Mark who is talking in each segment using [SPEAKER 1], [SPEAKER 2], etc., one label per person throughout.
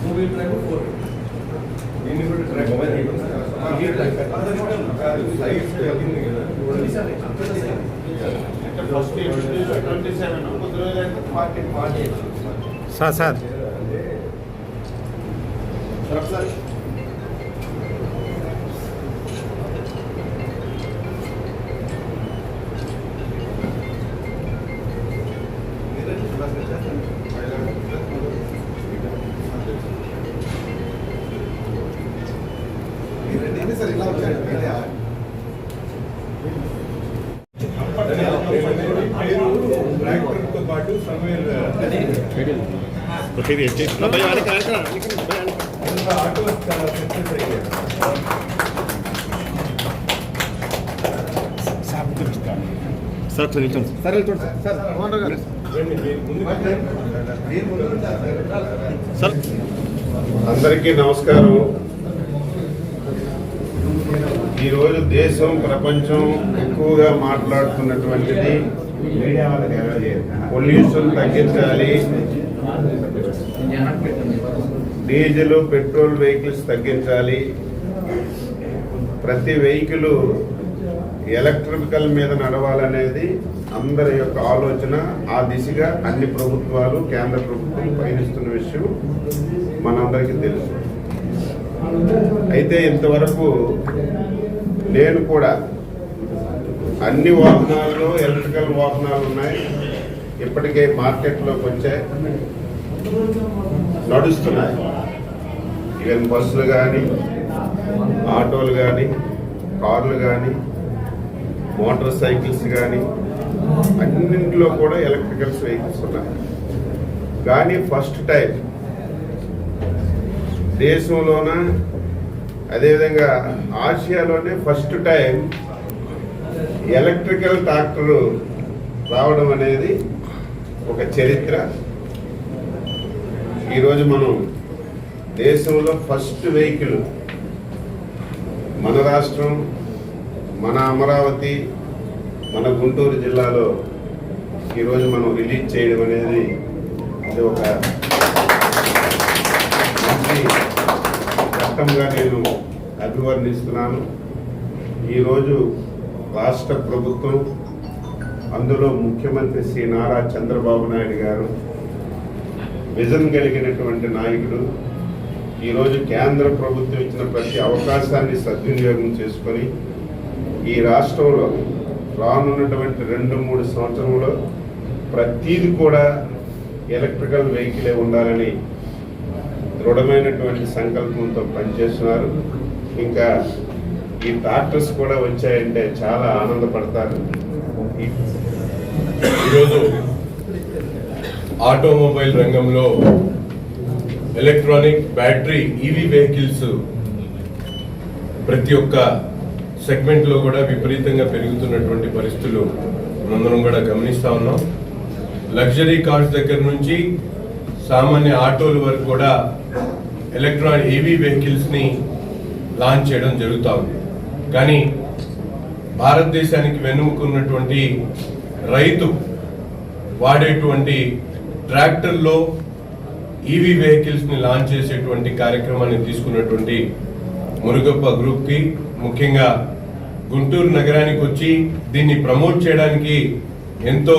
[SPEAKER 1] Movie track four దీన్ని కూడా track size తగ్గింది కదా
[SPEAKER 2] ఫస్ట్
[SPEAKER 3] సార్ సార్
[SPEAKER 2] ఒకసారి
[SPEAKER 1] సార్ ఇలా వచ్చాడు ట్రాక్టర్తో పాటు సమయం ఆటో సక్సెస్ అయ్యారు
[SPEAKER 3] సార్. సార్ సార్
[SPEAKER 1] రండి, ముందుకు రండి.
[SPEAKER 3] సార్
[SPEAKER 2] అందరికీ నమస్కారం. ఈరోజు దేశం ప్రపంచం ఎక్కువగా మాట్లాడుతున్నటువంటిది పొల్యూషన్ తగ్గించాలి. డీజిల్ పెట్రోల్ వెహికల్స్ తగ్గించాలి. ప్రతి వెహికల్ ఎలక్ట్రికల్ మీద నడవాలనేది అందరి యొక్క ఆలోచన. ఆ దిశగా అన్ని ప్రభుత్వాలు కేంద్ర ప్రభుత్వం పయనిస్తున్న విషయం మనందరికీ తెలుసు. అయితే ఇంతవరకు నేను కూడా అన్ని వాహనాల్లో ఎలక్ట్రికల్ వాహనాలు ఉన్నాయి. ఇప్పటికే మార్కెట్లోకి వచ్చాయి. నడుస్తున్నాయి. ఈవెన్ బస్సులు కానీ ఆటోలు కానీ కార్లు కానీ మోటార్ సైకిల్స్ కానీ అన్నింటిలో కూడా ఎలక్ట్రికల్స్ వెహికల్స్ ఉన్నాయి. కానీ ఫస్ట్ టైం దేశంలోన అదేవిధంగా ఆసియాలోనే ఫస్ట్ టైం ఎలక్ట్రికల్ ట్రాక్టర్ రావడం అనేది ఒక చరిత్ర. ఈరోజు మనం దేశంలో ఫస్ట్ వెహికల్ మన రాష్ట్రం మన అమరావతి మన గుంటూరు జిల్లాలో ఈరోజు మనం రిలీజ్ చేయడం అనేది ఇది ఒక మంచి చట్టంగా నేను అభివర్ణిస్తున్నాను. ఈరోజు రాష్ట్ర ప్రభుత్వం అందులో ముఖ్యమంత్రి శ్రీ నారా చంద్రబాబు నాయుడు గారు విజన్ కలిగినటువంటి నాయకుడు. ఈరోజు కేంద్ర ప్రభుత్వం ఇచ్చిన ప్రతి అవకాశాన్ని సద్వినియోగం చేసుకొని ఈ రాష్ట్రంలో రానున్నటువంటి రెండు మూడు సంవత్సరంలో ప్రతీది కూడా ఎలక్ట్రికల్ వెహికలే ఉండాలని దృఢమైనటువంటి సంకల్పంతో పనిచేస్తున్నారు. ఇంకా ఈ డాక్టర్స్ కూడా వచ్చాయంటే చాలా ఆనందపడతారు.
[SPEAKER 4] ఈరోజు ఆటోమొబైల్ రంగంలో ఎలక్ట్రానిక్ బ్యాటరీ ఈవీ వెహికల్స్ ప్రతి ఒక్క సెగ్మెంట్లో కూడా విపరీతంగా పెరుగుతున్నటువంటి పరిస్థితులు మనందరం కూడా గమనిస్తూ ఉన్నాం. లగ్జరీ కార్స్ దగ్గర నుంచి సామాన్య ఆటోల వరకు కూడా ఎలక్ట్రానిక్ ఈవీ వెహికల్స్ని లాంచ్ చేయడం జరుగుతూ ఉంది. కానీ భారతదేశానికి వెన్నుముకున్నటువంటి రైతు వాడేటువంటి ట్రాక్టర్లో ఈవీ వెహికల్స్ని లాంచ్ చేసేటువంటి కార్యక్రమాన్ని తీసుకున్నటువంటి మురుగప్ప గ్రూప్కి ముఖ్యంగా గుంటూరు నగరానికి వచ్చి దీన్ని ప్రమోట్ చేయడానికి ఎంతో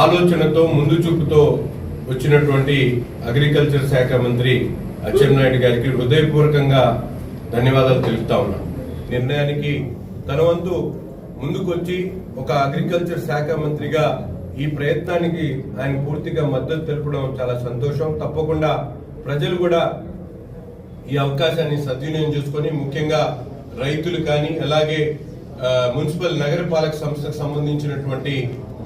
[SPEAKER 4] ఆలోచనతో ముందు చూపుతో వచ్చినటువంటి అగ్రికల్చర్ శాఖ మంత్రి అచ్చెన్నాయుడు గారికి హృదయపూర్వకంగా ధన్యవాదాలు తెలుపుతా ఉన్నాం. నిర్ణయానికి తన వంతు ముందుకొచ్చి ఒక అగ్రికల్చర్ శాఖ మంత్రిగా ఈ ప్రయత్నానికి ఆయన పూర్తిగా మద్దతు తెలపడం చాలా సంతోషం. తప్పకుండా ప్రజలు కూడా ఈ అవకాశాన్ని సద్వినియోగం చేసుకొని ముఖ్యంగా రైతులు కానీ అలాగే మున్సిపల్ నగరపాలక సంస్థకు సంబంధించినటువంటి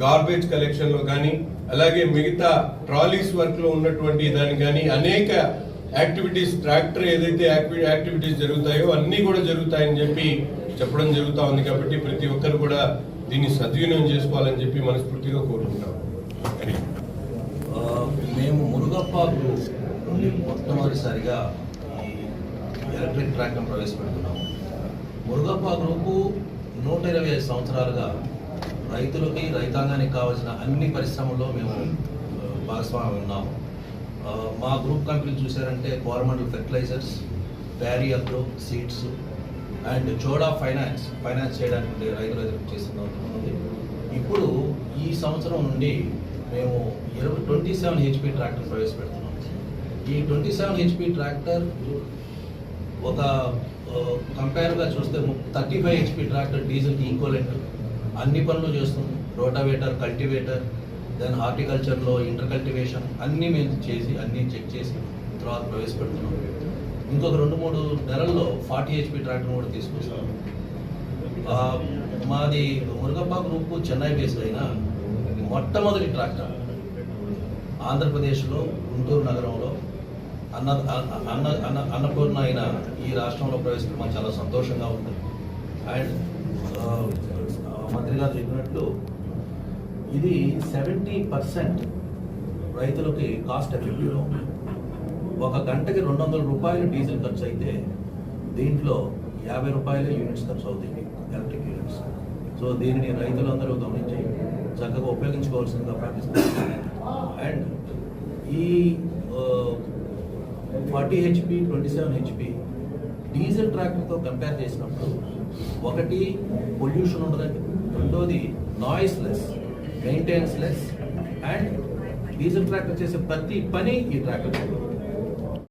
[SPEAKER 4] గార్బేజ్ కలెక్షన్లో కానీ అలాగే మిగతా ట్రాలీస్ వర్క్లో ఉన్నటువంటి దాని కానీ అనేక యాక్టివిటీస్ ట్రాక్టర్ ఏదైతే యాక్టి- యాక్టివిటీస్ జరుగుతాయో అన్ని కూడా జరుగుతాయని చెప్పి చెప్పడం జరుగుతా ఉంది కాబట్టి ప్రతి ఒక్కరు కూడా దీన్ని సద్వినియోగం చేసుకోవాలని చెప్పి మనస్ఫూర్తిగా కోరుకుంటాం
[SPEAKER 5] ఆ, మేము మురుగప్ప గ్రూప్ నుండి మొట్టమొదటిసారిగా ఈ ఎలక్ట్రిక్ ట్రాక్ను ప్రవేశపెడుతున్నాము. మురుగప్ప గ్రూపు నూట ఇరవై ఐదు సంవత్సరాలుగా రైతులకి రైతాంగానికి కావాల్సిన అన్ని పరిశ్రమల్లో మేము ఆ, భాగస్వామి ఉన్నాము. మా గ్రూప్ కంపెనీలు చూసారంటే Coromandel fertilisers Parry agro seeds and Chola finance finance చేయడానికి రైతులు రైతుల ఎదురు ఇప్పుడు ఈ సంవత్సరం నుండి మేము ఇరవై ట్వంటీ సెవెన్ హెచ్పి ట్రాక్టర్ ప్రవేశపెడుతున్నాం. ఈ ట్వంటీ సెవెన్ హెచ్పి ట్రాక్టర్ ఒక కంపేర్గా చూస్తే థర్టీ ఫైవ్ హెచ్పి ట్రాక్టర్ డీజిల్కి ఈక్వలెంట్ అన్ని పనులు చేస్తుంది. రోటావేటర్ కల్టివేటర్ దెన్ హార్టికల్చర్లో ఇంటర్ కల్టివేషన్ అన్నీ మేము చేసి అన్నీ చెక్ చేసి తర్వాత ప్రవేశపెడుతున్నాం. ఇంకొక రెండు మూడు నెలల్లో ఫార్టీ హెచ్పి ట్రాక్టర్ కూడా తీసుకొస్తాం. మాది మురుగప్ప గ్రూప్ చెన్నై బేస్డ్ అయిన మొట్టమొదటి ట్రాక్టర్ ఆంధ్రప్రదేశ్లో గుంటూరు నగరంలో అన్న అన్న అన్న అన్నపూర్ణ అయిన ఈ రాష్ట్రంలో ప్రవేశించడం మాకు చాలా సంతోషంగా ఉంది. అండ్ మంత్రి గారు చెప్పినట్లు ఇది సెవెంటీ పర్సెంట్ రైతులకి కాస్ట్ ఎఫెక్టివ్లో ఉంది. ఒక గంటకి రెండు వందల రూపాయలు డీజిల్ ఖర్చు అయితే దీంట్లో యాభై రూపాయలు యూనిట్స్ ఖర్చు అవుతాయి ఎలక్ట్రిక్ యూనిట్స్. సో దీనిని రైతులందరూ గమనించి చక్కగా ఉపయోగించుకోవాల్సిందిగా ప్రార్థిస్తున్నాను అండ్ ఈ forty HP twenty seven HP diesel ట్రాక్టర్తో compare చేసినప్పుడు ఒకటి పొల్యూషన్ ఉండదండి. రెండోది noise less maintenance less and diesel tractor చేసే ప్రతి పని ఈ ట్రాక్టర్ చేయగలదు